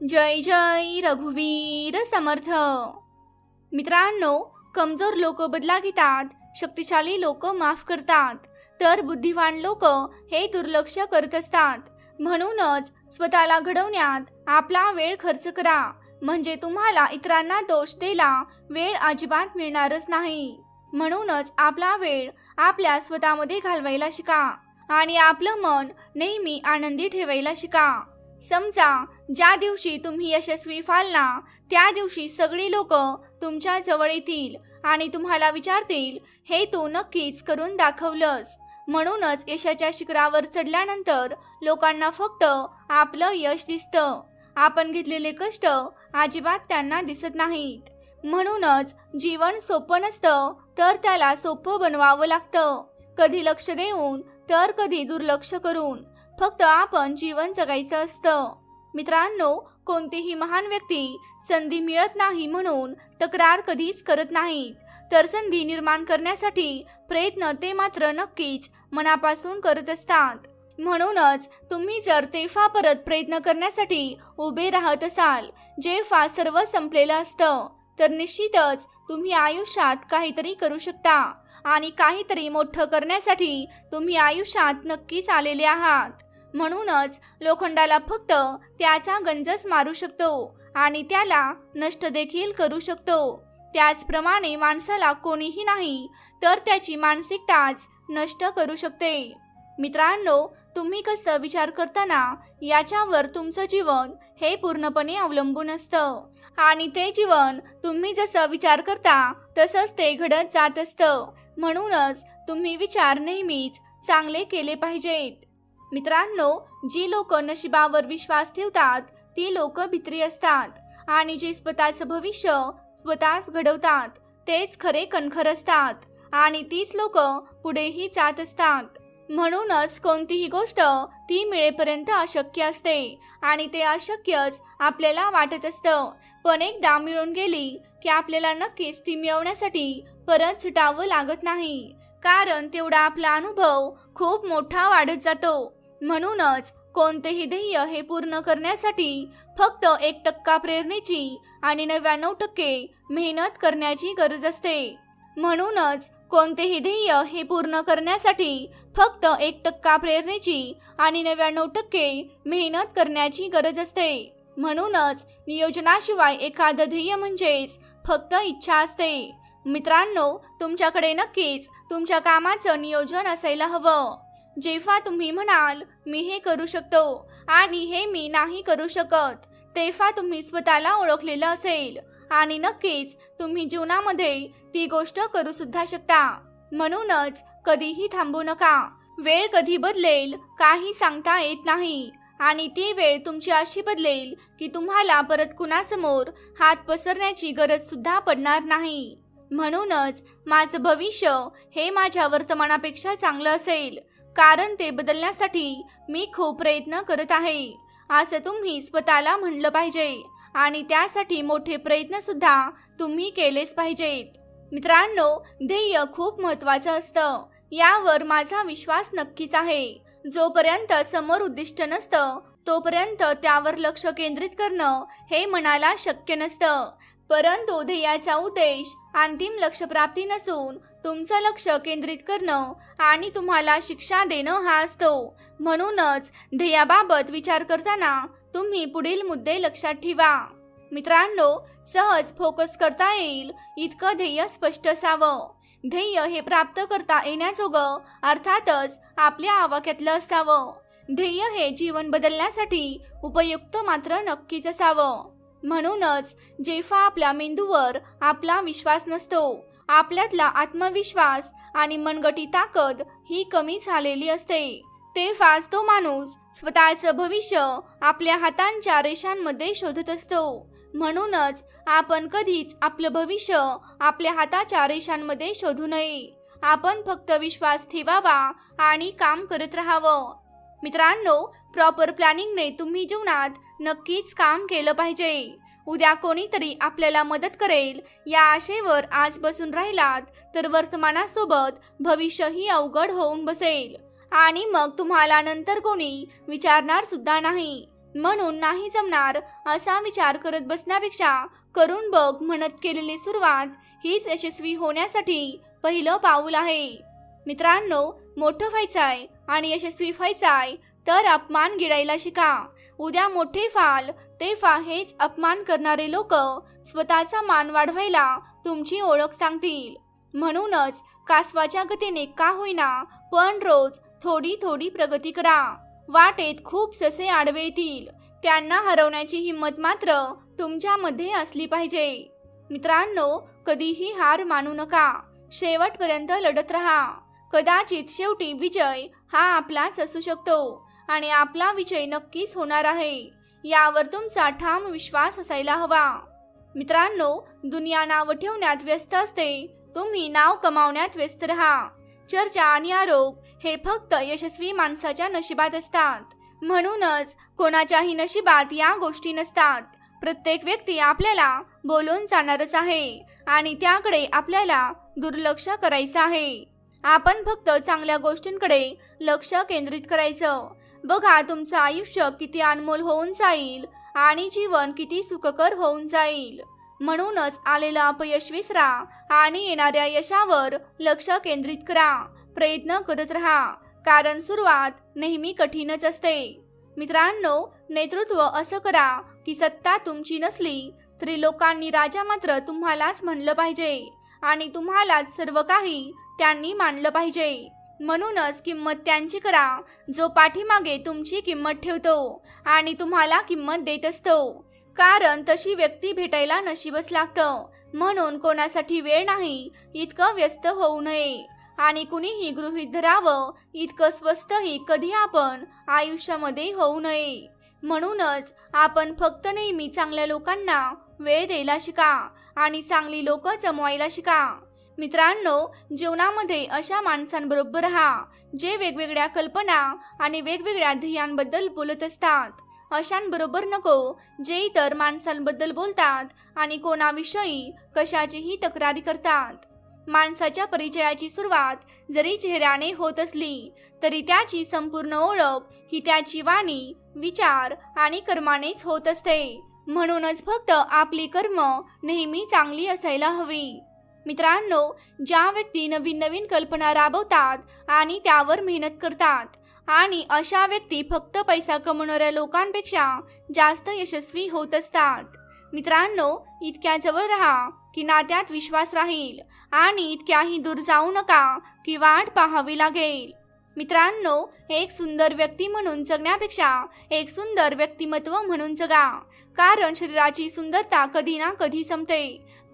जय जय रघुवीर समर्थ. मित्रांनो कमजोर लोक बदला घेतात शक्तिशाली लोक माफ करतात तर बुद्धिवान लोक हे दुर्लक्ष करत असतात. म्हणूनच स्वतःला घडवण्यात आपला वेळ खर्च करा म्हणजे तुम्हाला इतरांना दोष द्यायला वेळ अजिबात मिळणारच नाही. म्हणूनच आपला वेळ आपल्या स्वतःमध्ये घालवायला शिका आणि आपलं मन नेहमी आनंदी ठेवायला शिका. समजा ज्या दिवशी तुम्ही यशस्वी व्हाल ना त्या दिवशी सगळी लोक तुमच्या जवळ येतील आणि तुम्हाला विचारतील हे तू नक्कीच करून दाखवलंस. म्हणूनच यशाच्या शिखरावर चढल्यानंतर लोकांना फक्त आपलं यश दिसतं. आपण घेतलेले कष्ट अजिबात त्यांना दिसत नाहीत. म्हणूनच जीवन सोपं नसतं तर त्याला सोपं बनवावं लागतं. कधी लक्ष देऊन तर कधी दुर्लक्ष करून. फक्त आपण जीवन जगायचं असतं. मित्रांनो कोणतीही महान व्यक्ती संधी मिळत नाही म्हणून तक्रार कधीच करत नाहीत. तर संधी निर्माण करण्यासाठी प्रयत्न ते मात्र नक्कीच मनापासून करत असतात. म्हणूनच तुम्ही जर तेफा परत प्रयत्न करण्यासाठी उभे राहत असाल जेफा सर्व संपलेलं असतं तर निश्चितच तुम्ही आयुष्यात काहीतरी करू शकता आणि काहीतरी मोठं करण्यासाठी तुम्ही आयुष्यात नक्कीच आलेले आहात. म्हणूनच लोखंडाला फक्त त्याचा गंजच मारू शकतो आणि त्याला नष्ट देखील करू शकतो. त्याचप्रमाणे माणसाला कोणीही नाही तर त्याची मानसिकताच नष्ट करू शकते. मित्रांनो तुम्ही कसं विचार करताना याच्यावर तुमचं जीवन हे पूर्णपणे अवलंबून असतं. आणि ते जीवन तुम्ही जसं विचार करता तसंच ते घडत जात असतं. म्हणूनच तुम्ही विचार नेहमीच चांगले केले पाहिजेत. मित्रांनो जी लोक नशिबावर विश्वास ठेवतात ती लोक भित्री असतात. आणि जे स्वतःचं भविष्य स्वतःच घडवतात तेच खरे कणखर असतात. आणि तीच लोक पुढेही जात असतात. म्हणूनच कोणतीही गोष्ट ती मिळेपर्यंत अशक्य असते. आणि ते अशक्यच आपल्याला वाटत असतं. पण एकदा मिळून गेली की आपल्याला नक्कीच ती मिळवण्यासाठी परत झुटावं लागत नाही. कारण तेवढा आपला अनुभव खूप मोठा वाढत जातो. म्हणूनच कोणतेही ध्येय हे पूर्ण करण्यासाठी फक्त एक टक्का प्रेरणेची आणि नव्याण्णव टक्के मेहनत करण्याची गरज असते. म्हणूनच कोणतेही ध्येय हे पूर्ण करण्यासाठी फक्त एक टक्का प्रेरणेची आणि नव्याण्णव टक्के मेहनत करण्याची गरज असते. म्हणूनच नियोजनाशिवाय एखादं ध्येय म्हणजेच फक्त इच्छा असते. मित्रांनो तुमच्याकडे नक्कीच तुमच्या कामाचं नियोजन असायला हवं. जेव्हा तुम्ही म्हणाल मी हे करू शकतो आणि हे मी नाही करू शकत तेव्हा तुम्ही स्वतःला ओळखलेलं असेल. आणि नक्कीच तुम्ही जीवनामध्ये ती गोष्ट करू सुद्धा शकता. म्हणूनच कधीही थांबू नका. वेळ कधी बदलेल काही सांगता येत नाही. आणि ती वेळ तुमची अशी बदलेल की तुम्हाला परत कुणासमोर हात पसरण्याची गरज सुद्धा पडणार नाही. म्हणूनच माझं भविष्य हे माझ्या वर्तमानापेक्षा चांगलं असेल. कारण ते बदलण्यासाठी मी खूप प्रयत्न करत आहे. असं तुम्ही स्वतःला म्हणलं पाहिजे आणि त्यासाठी मोठे प्रयत्न सुद्धा तुम्ही केलेच पाहिजेत. मित्रांनो ध्येय खूप महत्वाचं असतं. यावर माझा विश्वास नक्कीच आहे. जोपर्यंत समोर उद्दिष्ट नसतं तोपर्यंत त्यावर लक्ष केंद्रित करणं हे मनाला शक्य नसतं. परंतु ध्येयाचा उद्देश अंतिम लक्षप्राप्ती नसून तुमचं लक्ष केंद्रित करणं आणि तुम्हाला शिक्षा देणं हा असतो. म्हणूनच ध्येयाबाबत विचार करताना तुम्ही पुढील मुद्दे लक्षात ठेवा. मित्रांनो सहज फोकस करता येईल इतकं ध्येय स्पष्ट असावं. ध्येय हे प्राप्त करता येण्याजोगं अर्थातच आपल्या आवाक्यातलं असावं. ध्येय हे जीवन बदलण्यासाठी उपयुक्त मात्र नक्कीच असावं. म्हणूनच जेव्हा आपल्या मेंदूवर आपला विश्वास नसतो. आपल्यातला आत्मविश्वास आणि मनगटी ताकद ही कमी झालेली असते. तेव्हाच तो माणूस स्वतःचं भविष्य आपल्या हातांच्या रेषांमध्ये शोधत असतो. म्हणूनच आपण कधीच आपलं भविष्य आपल्या हाताच्या रेषांमध्ये शोधू नये. आपण फक्त विश्वास ठेवावा आणि काम करत राहावं. मित्रांनो प्रॉपर प्लॅनिंगने तुम्ही जीवनात नक्कीच काम केलं पाहिजे. उद्या कोणीतरी आपल्याला मदत करेल या आशेवर आज बसून राहिलात तर वर्तमानासोबत भविष्यही अवघड होऊन बसेल. आणि मग तुम्हाला नंतर कोणी विचारणार सुद्धा नाही. म्हणून नाही जमणार असा विचार करत बसण्यापेक्षा करून बघ म्हणत केलेली सुरुवात हीच यशस्वी होण्यासाठी पहिलं पाऊल आहे. मित्रांनो मोठं व्हायचं आहे आणि यशस्वी व्हायचाय तर अपमान गिळायला शिका. उद्या मोठे फाल ते फा हेच अपमान करणारे लोक स्वतःचा मान वाढवायला तुमची ओळख सांगतील. म्हणूनच कासवाच्या गतीने का होईना पण रोज थोडी थोडी प्रगती करा. वाटेत खूप ससे आडवे येतील. त्यांना हरवण्याची हिंमत मात्र तुमच्यामध्ये असली पाहिजे. मित्रांनो कधीही हार मानू नका. शेवटपर्यंत लढत राहा. कदाचित शेवटी विजय हा आपलाच असू शकतो आणि आपला विजय नक्कीच होणार आहे. यावर तुमचा ठाम विश्वास असायला हवा. मित्रांनो दुनिया नाव ठेवण्यात व्यस्त असते. तुम्ही नाव कमावण्यात व्यस्त राहा. चर्चा आणि आरोप हे फक्त यशस्वी माणसाच्या नशिबात असतात. म्हणूनच कोणाच्याही नशिबात या गोष्टी नसतात. प्रत्येक व्यक्ती आपल्याला बोलून जाणारच आहे आणि त्याकडे आपल्याला दुर्लक्ष करायचं आहे. आपण फक्त चांगल्या गोष्टींकडे लक्ष केंद्रित करायचं. बघा तुमचं आयुष्य किती अनमोल होऊन जाईल आणि जीवन किती सुखकर होऊन जाईल. म्हणूनच आलेलं अपयश विसरा आणि येणाऱ्या यशावर लक्ष केंद्रित करा. प्रयत्न करत राहा. कारण सुरुवात नेहमी कठीणच असते. मित्रांनो नेतृत्व असं करा की सत्ता तुमची नसली तरी लोकांनी राजा मात्र तुम्हालाच म्हणलं पाहिजे. आणि तुम्हालाच सर्व काही त्यांनी मानलं पाहिजे. म्हणूनच किंमत त्यांची करा. जो पाठीमागे तुमची किंमत ठेवतो आणि तुम्हाला किंमत देत असतो. कारण तशी व्यक्ती भेटायला नशीबच लागतं. म्हणून कोणासाठी वेळ नाही इतकं व्यस्त होऊ नये. आणि कुणीही गृहीत धरावं इतकं स्वस्तही कधी आपण आयुष्यामध्ये होऊ नये. म्हणूनच आपण फक्त नेहमी चांगल्या लोकांना वेळ द्यायला शिका. आणि चांगली लोक जमवायला शिका. मित्रांनो जीवनामध्ये अशा माणसांबरोबर राहा जे वेगवेगळ्या कल्पना आणि वेगवेगळ्या ध्येयांबद्दल बोलत असतात. अशांबरोबर नको जे इतर माणसांबद्दल बोलतात आणि कोणाविषयी कशाचीही तक्रारी करतात. माणसाच्या परिचयाची सुरुवात जरी चेहऱ्याने होत असली तरी त्याची संपूर्ण ओळख ही त्याची वाणी विचार आणि कर्मानेच होत असते. म्हणूनच फक्त आपली कर्म नेहमी चांगली असायला हवी. मित्रांनो ज्या व्यक्ती नवीन नवीन कल्पना राबवतात आणि त्यावर मेहनत करतात आणि अशा व्यक्ती फक्त पैसा कमवणाऱ्या लोकांपेक्षा जास्त यशस्वी होत असतात. मित्रांनो इतक्या जवळ राहा की नात्यात विश्वास राहील आणि इतक्याही दूर जाऊ नका की वाट पाहावी लागेल. मित्रांनो एक सुंदर व्यक्ती म्हणून जगण्यापेक्षा एक सुंदर व्यक्तिमत्व म्हणून जगा. कारण शरीराची सुंदरता कधी ना कधी संपते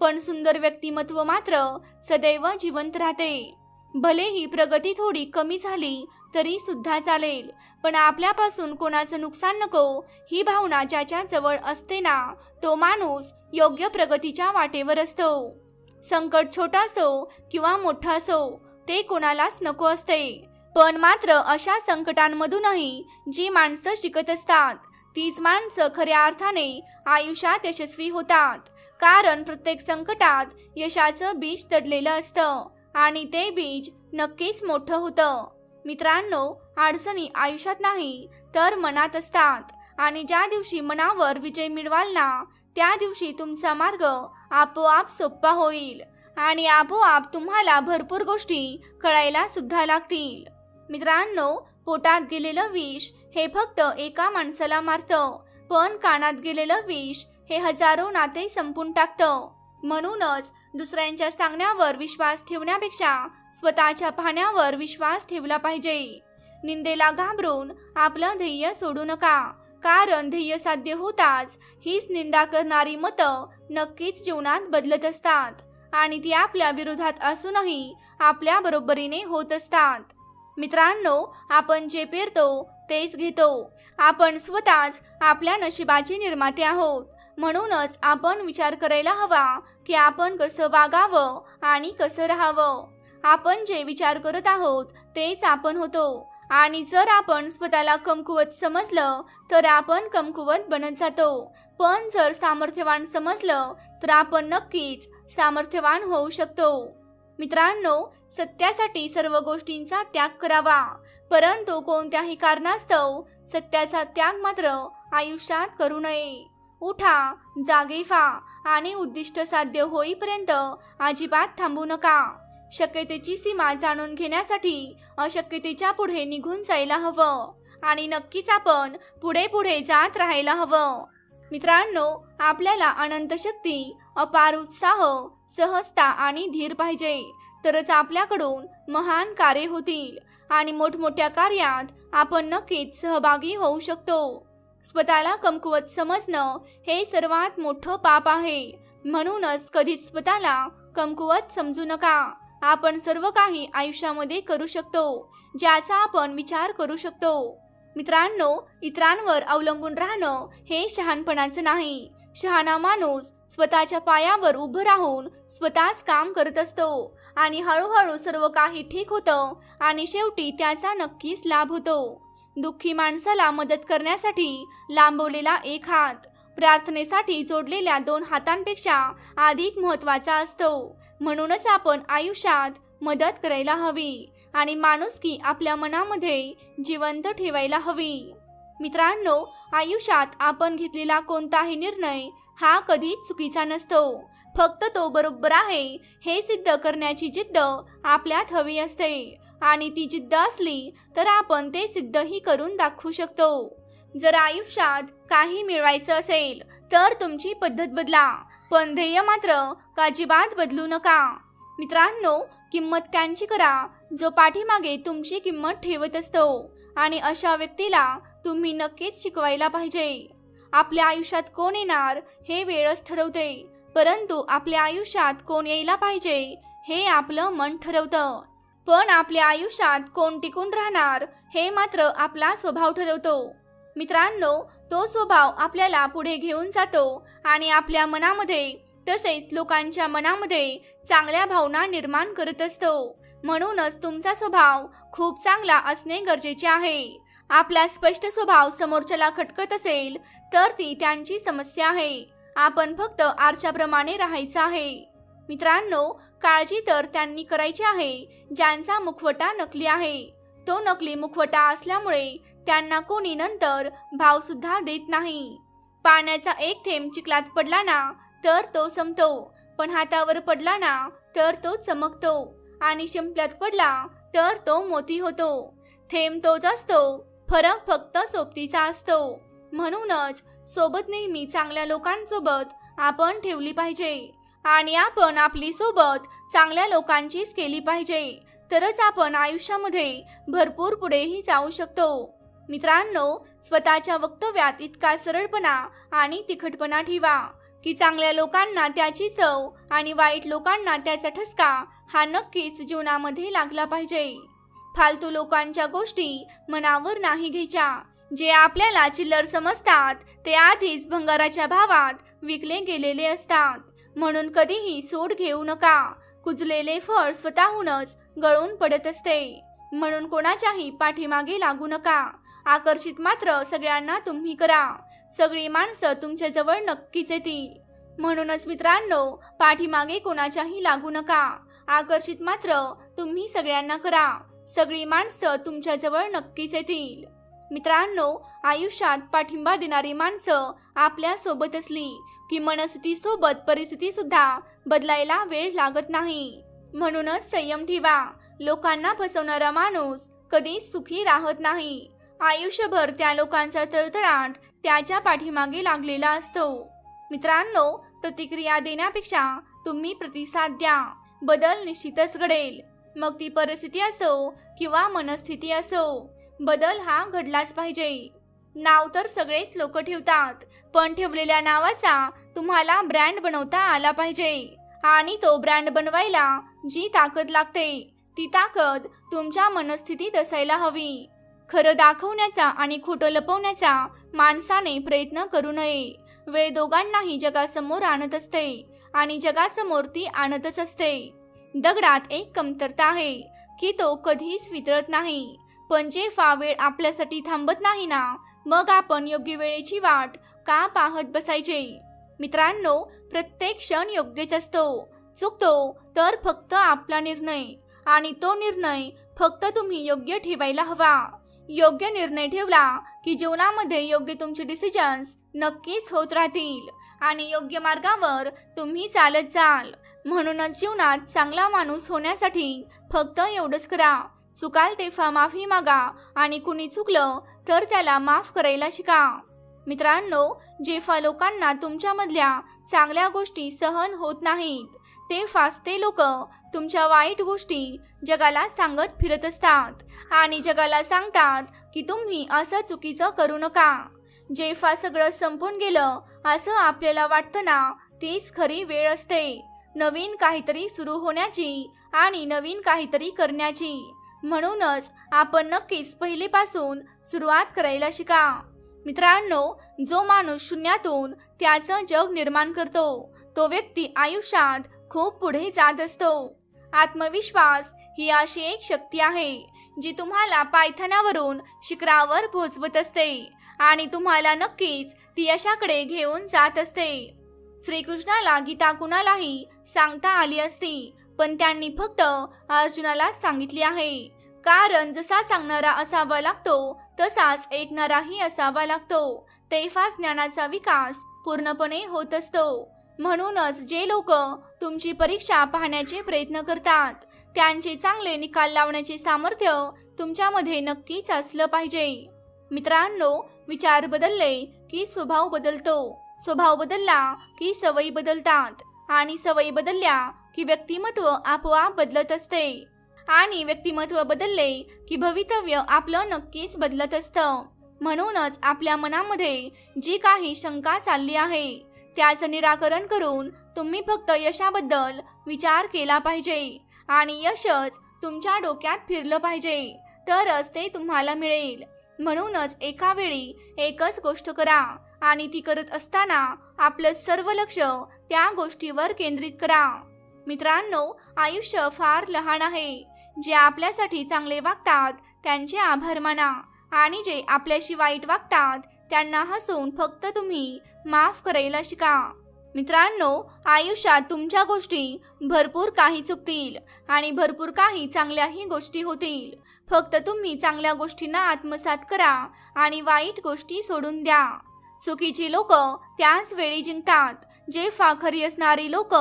पण सुंदर व्यक्तिमत्व मात्र सदैव जिवंत राहते. भलेही प्रगती थोडी कमी झाली तरी सुद्धा चालेल पण आपल्यापासून कोणाचं नुकसान नको ही भावना ज्याच्या जवळ असते ना तो माणूस योग्य प्रगतीच्या वाटेवर असतो. संकट छोटा असो किंवा मोठा असो ते कोणालाच नको असते. पण मात्र अशा संकटांमधूनही जी माणसं शिकत असतात तीच माणसं खऱ्या अर्थाने आयुष्यात यशस्वी होतात. कारण प्रत्येक संकटात यशाचं बीज दडलेलं असतं आणि ते बीज नक्कीच मोठं होतं. मित्रांनो अडचणी आयुष्यात नाही तर मनात असतात. आणि ज्या दिवशी मनावर विजय मिळवाल ना त्या दिवशी तुमचा मार्ग आपोआप सोपा होईल. आणि आपोआप तुम्हाला भरपूर गोष्टी कळायला सुद्धा लागतील. मित्रांनो पोटात गेलेलं विष हे फक्त एका माणसाला मारतं. पण कानात गेलेलं विष हे हजारो नाते संपून टाकतं. म्हणूनच दुसऱ्यांच्या सांगण्यावर विश्वास ठेवण्यापेक्षा स्वतःच्या पाहण्यावर विश्वास ठेवला पाहिजे. निंदेला घाबरून आपलं ध्येय सोडू नका. कारण ध्येय साध्य होताच हीच निंदा करणारी मतं नक्कीच जीवनात बदलत असतात. आणि ती आपल्या विरोधात असूनही आपल्या बरोबरीने होत असतात. मित्रांनो आपण जे पेरतो तेच घेतो. आपण स्वतःच आपल्या नशिबाचे निर्माते आहोत. म्हणूनच आपण विचार करायला हवा की आपण कसं वागावं आणि कसं राहावं. आपण जे विचार करत आहोत तेच आपण होतो. आणि जर आपण स्वतःला कमकुवत समजलं तर आपण कमकुवत बनत जातो. पण जर सामर्थ्यवान समजलं तर आपण नक्कीच सामर्थ्यवान होऊ शकतो. मित्रांनो सत्यासाठी सर्व गोष्टींचा त्याग करावा. परंतु कोणत्याही कारणास्तव सत्याचा त्याग मात्र आयुष्यात करू नये. उठा जागे व्हा आणि उद्दिष्ट साध्य होईपर्यंत अजिबात थांबू नका. शक्यतेची सीमा जाणून घेण्यासाठी अशक्यतेच्या पुढे निघून जायला हवं आणि नक्कीच आपण पुढे पुढे जात राहायला हवं. मित्रांनो आपल्याला अनंत शक्ती अपार उत्साह सहजता आणि धीर पाहिजे. तरच आपल्याकडून महान कार्य होतील आणि मोठमोठ्या कार्यात आपण नक्कीच सहभागी होऊ शकतो. स्वतःला कमकुवत समजणं हे सर्वात मोठं पाप आहे. म्हणूनच कधीच स्वतःला कमकुवत समजू नका. आपण सर्व काही आयुष्यामध्ये करू शकतो ज्याचा आपण विचार करू शकतो. मित्रांनो इतरांवर अवलंबून राहणं हे शहाणपणाचं नाही. शहाणा माणूस स्वतःच्या पायावर उभं राहून स्वतःच काम करत असतो आणि हळूहळू सर्व काही ठीक होतं आणि शेवटी त्याचा नक्कीच लाभ होतो. दुःखी माणसाला मदत करण्यासाठी लांबवलेला एक हात प्रार्थनेसाठी जोडलेल्या दोन हातांपेक्षा अधिक महत्त्वाचा असतो. म्हणूनच आपण आयुष्यात मदत करायला हवी. आणि माणुसकी आपल्या मनामध्ये जिवंत ठेवायला हवी. मित्रांनो आयुष्यात आपण घेतलेला कोणताही निर्णय हा कधीच चुकीचा नसतो. फक्त तो बरोबर आहे हे सिद्ध करण्याची जिद्द आपल्यात हवी असते. आणि ती जिद्द असली तर आपण ते सिद्धही करून दाखवू शकतो. जर आयुष्यात काही मिळवायचं असेल तर तुमची पद्धत बदला. पण ध्येय मात्र अजिबात बदलू नका. मित्रांनो किंमत त्यांची करा जो पाठीमागे तुमची किंमत ठेवत असतो आणि अशा व्यक्तीला तुम्ही नक्कीच शिकवायला पाहिजे. आपल्या आयुष्यात कोण येणार हे वेळच ठरवते परंतु आपल्या आयुष्यात कोण यायला पाहिजे हे आपलं मन ठरवतं. पण आपल्या आयुष्यात कोण टिकून राहणार हे मात्र आपला स्वभाव ठरवतो. मित्रांनो तो स्वभाव आपल्याला पुढे घेऊन जातो आणि आपल्या मनामध्ये तसेच लोकांच्या मनामध्ये चांगल्या भावना निर्माण करत असतो. म्हणूनच तुमचा स्वभाव खूप चांगला असणे गरजेचे आहे. आपला स्पष्ट स्वभाव समोरच्याला खटकत असेल तर ती त्यांची समस्या आहे. आपण फक्त आरशाप्रमाणे राहायचं आहे. मित्रांनो काळजी तर त्यांनी करायची आहे ज्यांचा मुखवटा नकली आहे. तो नकली मुखवटा असल्यामुळे त्यांना कोणी नंतर भाव सुद्धा देत नाही. पाण्याचा एक थेंब चिखलात पडला ना तर तो संपतो. पण हातावर पडला ना तर तो चमकतो. आणि शिंपल्यात पडला तर तो मोती होतो. थेंब तोच असतो फरक फक्त सोबतीचा असतो. म्हणूनच सोबत नेहमी चांगल्या लोकांसोबत आपण ठेवली पाहिजे. आणि आपण आपली सोबत चांगल्या लोकांचीच केली पाहिजे. तरच आपण आयुष्यामध्ये भरपूर पुढेही जाऊ शकतो. मित्रांनो स्वतःच्या वक्तव्यात इतका सरळपणा आणि तिखटपणा ठेवा. की चांगल्या लोकांना त्याची चव आणि वाईट लोकांना त्याचा ठसका हा नक्कीच जीवनामध्ये लागला पाहिजे. फालतू लोकांच्या गोष्टी मनावर नाही घ्यायच्या. जे आपल्याला चिल्लर समजतात ते आधीच भंगाराच्या भावात विकले गेलेले असतात. म्हणून कधीही सोड घेऊ नका. कुजलेले फळ स्वतःहूनच गळून पडत असते. म्हणून कोणाच्याही पाठीमागे लागू नका. आकर्षित मात्र सगळ्यांना तुम्ही करा. सगळी माणसं तुमच्याजवळ नक्कीच येतील. म्हणूनच मित्रांनो पाठीमागे कोणाच्याही लागू नका. आकर्षित मात्र तुम्ही सगळ्यांना करा. सगळी माणसं तुमच्याजवळ नक्कीच येतील. मित्रांनो आयुष्यात पाठिंबा देणारी माणसं आपल्यासोबत असली की मनस्थितीसोबत परिस्थिती सुद्धा बदलायला वेळ लागत नाही. म्हणूनच संयम ठेवा. लोकांना फसवणारा माणूस कधीच सुखी राहत नाही. आयुष्यभर त्या लोकांचा तळतळाट त्याच्या पाठीमागे लागलेला असतो. मित्रांनो प्रतिक्रिया देण्यापेक्षा तुम्ही प्रतिसाद द्या. बदल निश्चितच घडेल. मग ती परिस्थिती असो किंवा मनस्थिती असो बदल हा घडलाच पाहिजे. नाव तर सगळेच लोक ठेवतात पण ठेवलेल्या नावाचा तुम्हाला ब्रँड बनवता आला पाहिजे. आणि तो ब्रँड बनवायला जी ताकद लागते ती ताकद तुमच्या मनस्थितीत असायला हवी. खरं दाखवण्याचा आणि खोटं लपवण्याचा माणसाने प्रयत्न करू नये. वेळ दोघांनाही जगासमोर आणत असते आणि जगासमोर ती आणतच असते. दगडात एक कमतरता आहे की तो कधीच वितरत नाही. पण जेव्हा वेळ आपल्यासाठी थांबत नाही ना मग आपण योग्य वेळेची वाट का पाहत बसायचे? मित्रांनो प्रत्येक क्षण योग्यच असतो. चुकतो तर फक्त आपला निर्णय आणि तो निर्णय फक्त तुम्ही योग्य ठेवायला हवा. योग्य निर्णय ठेवला की जीवनामध्ये योग्य तुमचे डिसिजन्स नक्कीच होत राहतील आणि योग्य मार्गावर तुम्ही चालत जाल. म्हणूनच जीवनात चांगला माणूस होण्यासाठी फक्त एवढंच करा. चुकाल तेव्हा माफी मागा आणि कुणी चुकलं तर त्याला माफ करायला शिका. मित्रांनो जेव्हा लोकांना तुमच्यामधल्या चांगल्या गोष्टी सहन होत नाहीत तेव्हाच ते लोक तुमच्या वाईट गोष्टी जगाला सांगत फिरत असतात. आणि जगाला सांगतात की तुम्ही असं चुकीचं करू नका. जेव्हा सगळं संपून गेलं असं आपल्याला वाटतं ना तीच खरी वेळ असते. नवीन काहीतरी सुरू होण्याची आणि नवीन काहीतरी करण्याची. म्हणूनच आपण नक्कीच पहिलीपासून सुरुवात करायला शिका. मित्रांनो जो माणूस शून्यातून त्याचं जग निर्माण करतो तो व्यक्ती आयुष्यात खूप पुढे जात असतो. आत्मविश्वास ही अशी एक शक्ती आहे जी तुम्हाला पायथनावरून शिखरावर पोहोचवत असते आणि तुम्हाला नक्कीच ती यशाकडे घेऊन जात असते. श्रीकृष्णाला गीता कुणालाही सांगता आली असती पण त्यांनी फक्त अर्जुनाला सांगितली आहे. कारण जसा सांगणारा असावा लागतो तसाच ऐकणाराही असावा लागतो. तेव्हाच ज्ञानाचा विकास पूर्णपणे होत असतो. म्हणूनच जे लोक तुमची परीक्षा पाहण्याचे प्रयत्न करतात त्यांचे चांगले निकाल लावण्याचे सामर्थ्य तुमच्यामध्ये नक्कीच असलं पाहिजे. मित्रांनो विचार बदलले की स्वभाव बदलतो. स्वभाव बदलला की सवयी बदलतात. आणि सवयी बदलल्या की व्यक्तिमत्व आपोआप बदलत असते. आणि व्यक्तिमत्व बदलले की भवितव्य आपलं नक्कीच बदलत असतं. म्हणूनच आपल्या मनामध्ये जी काही शंका चालली आहे त्याचं निराकरण करून तुम्ही फक्त यशाबद्दल विचार केला पाहिजे. आणि यशच तुमच्या डोक्यात फिरलं पाहिजे. तरच ते तुम्हाला मिळेल. म्हणूनच एका वेळी एकच गोष्ट करा आणि ती करत असताना आपलं सर्व लक्ष त्या गोष्टीवर केंद्रित करा. मित्रांनो आयुष्य फार लहान आहे. जे आपल्यासाठी चांगले वागतात त्यांचे आभार माना. आणि जे आपल्याशी वाईट वागतात त्यांना हसून फक्त तुम्ही माफ करायला शिका. मित्रांनो आयुष्यात तुमच्या गोष्टी भरपूर काही चुकतील आणि भरपूर काही चांगल्याही गोष्टी होतील. फक्त तुम्ही चांगल्या गोष्टींना आत्मसात करा आणि वाईट गोष्टी सोडून द्या. चुकीची लोक त्याच वेळी जिंकतात जे फाखरी असणारी लोक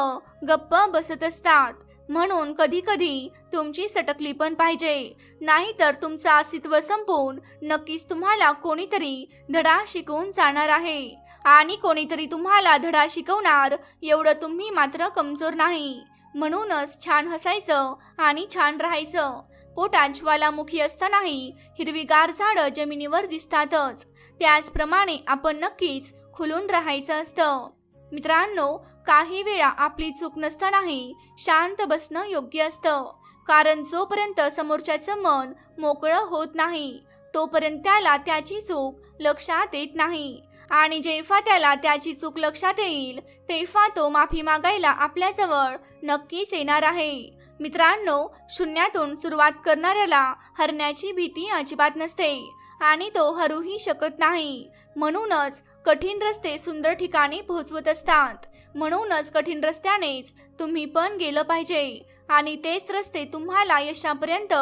गप्प बसत असतात. म्हणून कधी कधी तुमची सटकली पण पाहिजे. नाहीतर तुमचं अस्तित्व संपून नक्कीच तुम्हाला कोणीतरी धडा शिकवून जाणार आहे. आणि कोणीतरी तुम्हाला धडा शिकवणार. एवढं तुम्ही मात्र कमजोर नाही. म्हणूनच छान हसायचं आणि छान राहायचं. पोटात ज्वालामुखी असतानाही हिरवीगार झाडं जमिनीवर दिसतातच. त्याचप्रमाणे आपण नक्कीच खुलून राहायचं असतं. मित्रांनो काही वेळा आपली चूक नसतानाही शांत बसणं योग्य असतं. कारण जोपर्यंत समोरच्याचं मन मोकळं होत नाही तोपर्यंत त्याला त्याची चूक लक्षात येत नाही. आणि जेव्हा त्याला त्याची चूक लक्षात येईल तेव्हा तो माफी मागायला आपल्याजवळ नक्कीच येणार आहे. मित्रांनो शून्यातून सुरुवात करणाऱ्याला हरण्याची भीती अजिबात नसते आणि तो हरूही शकत नाही. म्हणूनच कठीण रस्ते सुंदर ठिकाणी पोहोचवत असतात. म्हणूनच कठीण रस्त्यानेच तुम्ही पण गेलं पाहिजे आणि तेच रस्ते तुम्हाला यशापर्यंत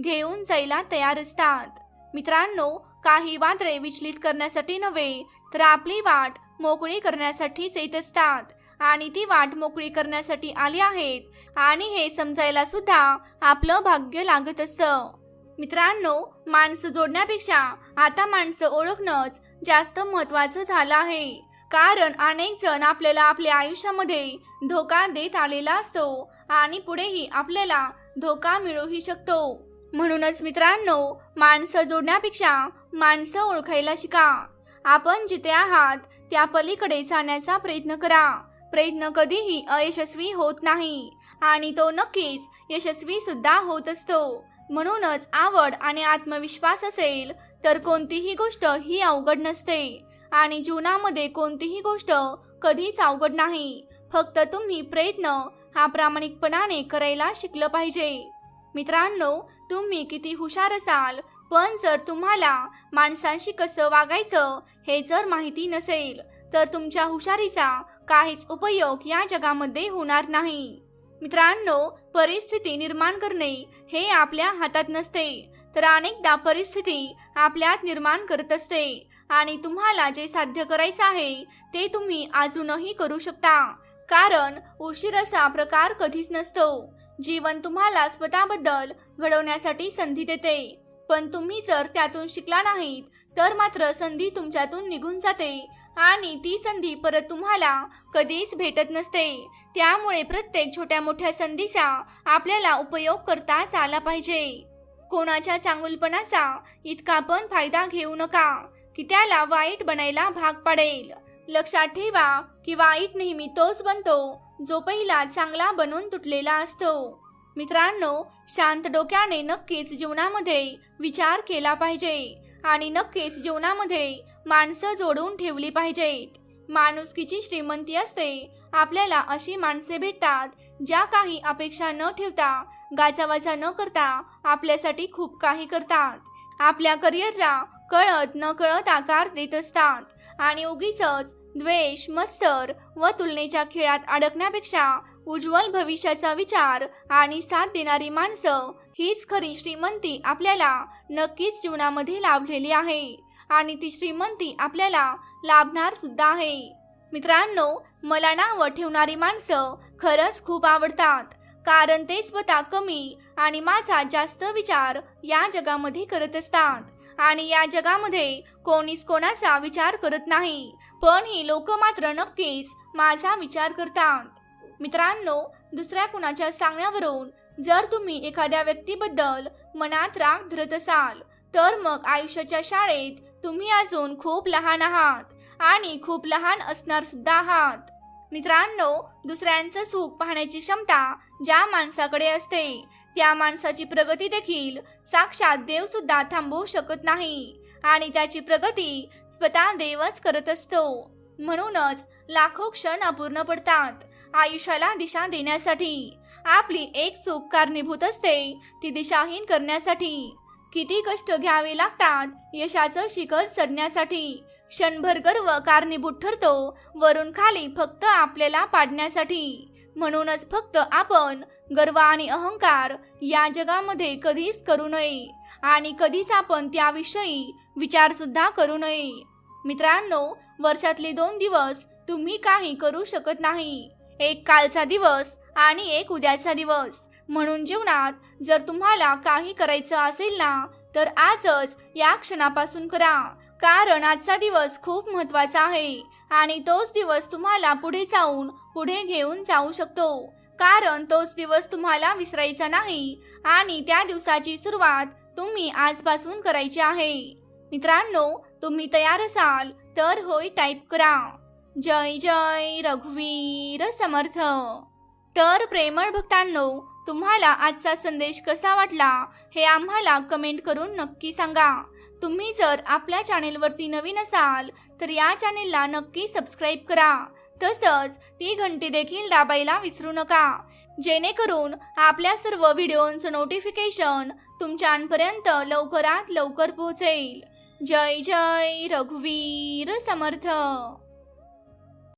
घेऊन जायला तयार असतात. मित्रांनो काही वादळे विचलित करण्यासाठी नव्हे तर आपली वाट मोकळी करण्यासाठीच येत असतात. आणि ती वाट मोकळी करण्यासाठी आली आहेत. आणि हे समजायला सुद्धा आपलं भाग्य लागत असतं. मित्रांनो माणसं जोडण्यापेक्षा आता माणसं ओळखणंच जास्त महत्वाचं झालं आहे. कारण अनेक जण आपल्याला आपल्या आयुष्यामध्ये धोका देत आलेला असतो आणि पुढेही आपल्याला धोका मिळूही शकतो. म्हणूनच मित्रांनो माणसं जोडण्यापेक्षा माणसं ओळखायला शिका. आपण जिथे आहात त्या पलीकडे जाण्याचा प्रयत्न करा. प्रयत्न कधीही अयशस्वी होत नाही आणि तो नक्कीच यशस्वी सुद्धा होत असतो. म्हणूनच आवड आणि आत्मविश्वास असेल तर कोणतीही गोष्ट ही अवघड नसते आणि जीवनामध्ये कोणतीही गोष्ट कधीच अवघड नाही. फक्त तुम्ही प्रयत्न हा प्रामाणिकपणाने करायला शिकलं पाहिजे. मित्रांनो तुम्ही किती हुशार असाल पण जर तुम्हाला माणसांशी कसं वागायचं हे जर माहिती नसेल तर तुमच्या हुशारीचा काहीच उपयोग या जगामध्ये होणार नाही. मित्रांनो परिस्थिती निर्माण करणे हे आपल्या हातात नसते तर अनेकदा परिस्थिती आपल्यात निर्माण करत असते आणि तुम्हाला जे साध्य करायचं आहे ते तुम्ही अजूनही करू शकता कारण उशीर असा प्रकार कधीच नसतो. जीवन तुम्हाला स्वतःबद्दल घडवण्यासाठी संधी देते. पण तुम्ही जर त्यातून शिकला नाहीत तर मात्र संधी तुमच्यातून निघून जाते आणि ती संधी परत तुम्हाला कधीच भेटत नसते. त्यामुळे प्रत्येक छोट्या मोठ्या संधीचा आपल्याला उपयोग करताच आला पाहिजे. कोणाच्या चांगुलपणाचा इतका पण फायदा घेऊ नका की त्याला वाईट बनायला भाग पाडेल. लक्षात ठेवा की वाईट नेहमी तोच बनतो जो पहिला चांगला बनून तुटलेला असतो. मित्रांनो शांत डोक्याने नक्कीच जीवनामध्ये विचार केला पाहिजे आणि नक्कीच जीवनामध्ये माणसं जोडून ठेवली पाहिजेत. माणुसकीची श्रीमंती असते आपल्याला अशी माणसे भेटतात ज्या काही अपेक्षा न ठेवता गाचावाचा न करता आपल्यासाठी खूप काही करतात. आपल्या करिअरला कळत न कळत आकार देत असतात. आणि उगीच द्वेष मत्सर व तुलनेच्या खेळात अडकण्यापेक्षा उज्ज्वल भविष्याचा विचार आणि साथ देणारी माणसं हीच खरी श्रीमंती आपल्याला नक्कीच जीवनामध्ये लाभलेली आहे. आणि ती श्रीमंती आपल्याला लाभणार सुद्धा आहे. मित्रांनो मला नावं ठेवणारी माणसं खरंच खूप आवडतात. कारण ते स्वतः कमी आणि माझा जास्त विचार या जगामध्ये करत असतात. आणि या जगामध्ये कोणीच कोणाचा विचार करत नाही. पण ही लोक मात्र नक्कीच माझा विचार करतात. मित्रांनो दुसऱ्या कुणाच्या सांगण्यावरून जर तुम्ही एखाद्या व्यक्तीबद्दल मनात राग धरत असाल तर मग आयुष्याच्या शाळेत तुम्ही अजून खूप लहान आहात आणि खूप लहान असणार सुद्धा आहात. मित्रांनो दुसऱ्यांचं सुख पाहण्याची क्षमता ज्या माणसाकडे असते त्या माणसाची प्रगती देखील साक्षात देव सुद्धा थांबवू शकत नाही आणि त्याची प्रगती स्वतः देवच करत असतो. म्हणूनच लाखो क्षण अपूर्ण पडतात आयुष्याला दिशा देण्यासाठी. आपली एक चूक कारणीभूत असते ती दिशाहीन करण्यासाठी. किती कष्ट घ्यावे लागतात यशाचं शिखर चढण्यासाठी. क्षणभर गर्व कारणीभूत ठरतो. वरून खाली फक्त आपल्याला पाडण्यासाठी. म्हणूनच फक्त आपण गर्व आणि अहंकार या जगामध्ये कधीच करू नये. आणि कधीच आपण त्याविषयी विचार सुद्धा करू नये. मित्रांनो वर्षातले दोन दिवस तुम्ही काही करू शकत नाही. एक कालचा दिवस आणि एक उद्याचा दिवस. म्हणून जीवनात जर तुम्हाला काही करायचं असेल ना तर आजच या क्षणापासून करा. कारण आजचा दिवस खूप महत्त्वाचा आहे आणि तोच दिवस तुम्हाला पुढे जाऊन पुढे घेऊन जाऊ शकतो. कारण तोच दिवस तुम्हाला विसरायचा नाही आणि त्या दिवसाची सुरुवात तुम्ही आजपासून करायची आहे. मित्रांनो तुम्ही तयार असाल तर होय टाईप करा. जय जय रघुवीर समर्थ. तर प्रेमळ भक्तांनो तुम्हाला आजचा संदेश कसा वाटला हे आम्हाला कमेंट करून नक्की सांगा. तुम्ही जर आपल्या चॅनेलवरती नवीन असाल तर या चॅनेलला नक्की सबस्क्राईब करा. तसंच ती घंटी देखील दाबायला विसरू नका. जेणेकरून आपल्या सर्व व्हिडिओंचं नोटिफिकेशन तुमच्यापर्यंत लवकरात लवकर पोहोचेल. जय जय रघुवीर समर्थ!